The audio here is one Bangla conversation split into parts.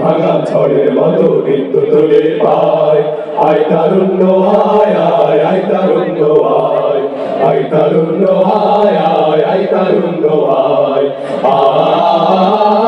ভাঙা ঝড়ের মতো নিত্য তোলে পায় আয় তারুণ্য আয় আয় আয় তারুণ্য আয় আয় তারুণ্য আয় আয় আয় তারুণ্য আয় আয়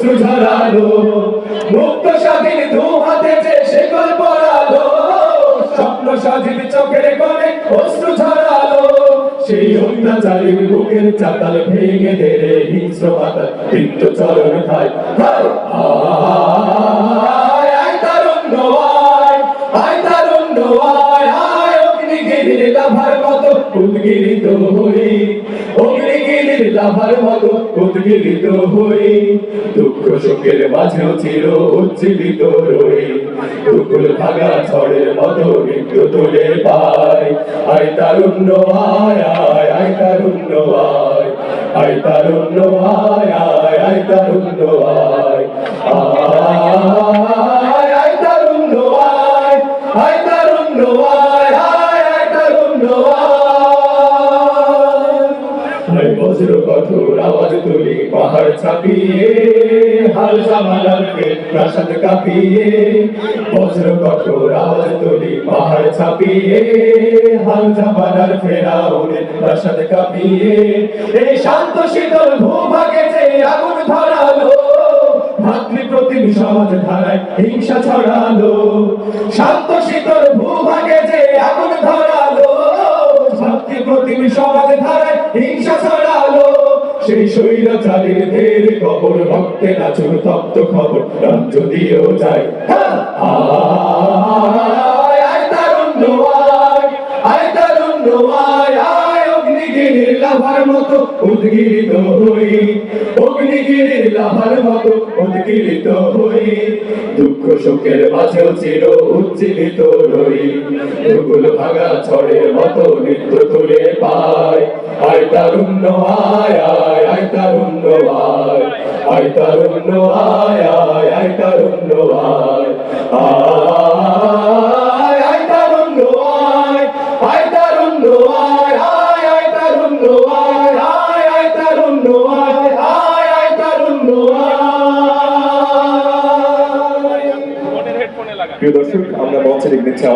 অশ্রু ঝরালো মুক্ত স্বাধীন দু হাতে যে শেকল পড়ালো স্বপ্ন স্বাধীন চোখের কোণে অশ্রু ঝরালো, সেই অত্যাচারীর বুকের চাতাল ভেঙে দেরে হিংস্র পাতাল, তিক্ত চরণ খায়। উদ্গিরিত হই অগ্নিগিরির লাভার মতো উদ্গিলিত হই। দুঃখ শোকের মাঝেও চির উজ্জীবিত রই। দুকুল ভাগা ঝড়ের মতো নিত্য তুলে পাই। আয় তারুণ্য, আয় আয় আয় তারুণ্য, আয়। আয় তারুণ্য, আয় আয় আয় তারুণ্য, আয়। বজ্র কঠোর আওয়াজ তুলি পাহাড় ছাপিয়ে, হাল সামালাকে প্রাসাদ কাঁপিয়ে, বজ্র কঠোর আওয়াজ তুলি পাহাড় ছাপিয়ে, হাল জামালার ফেরাউনের প্রাসাদ কাঁপিয়ে। এই শান্ত শীতল ভূভাগে যে আগুন ধরালো, ভাতৃ প্রতিম সমাজ ধারায় হিংসা ছড়ালো। শান্ত শীতল ভূভাগে সেই স্বৈরাচারীর দের কবর রক্তে নাচুর তপ্ত খবর রাজ্য দিয়েও যায় হ্যাঁ! উদ্গিরিত হই অগ্নিগিরির লাভার মতো উদ্গিরিত হই। দুঃখ সুখের মাঝেও চির উজ্জীবিত রই দুকুল ভাঙা ছড়ের মতো নিত্য তুলে পায়। আয় তারুণ্য, আয় আয় আয় তারুণ্য, আয়। আয় তারুণ্য, আয় আয় প্রিয় দর্শক আমরা মঞ্চে দেখতে চাই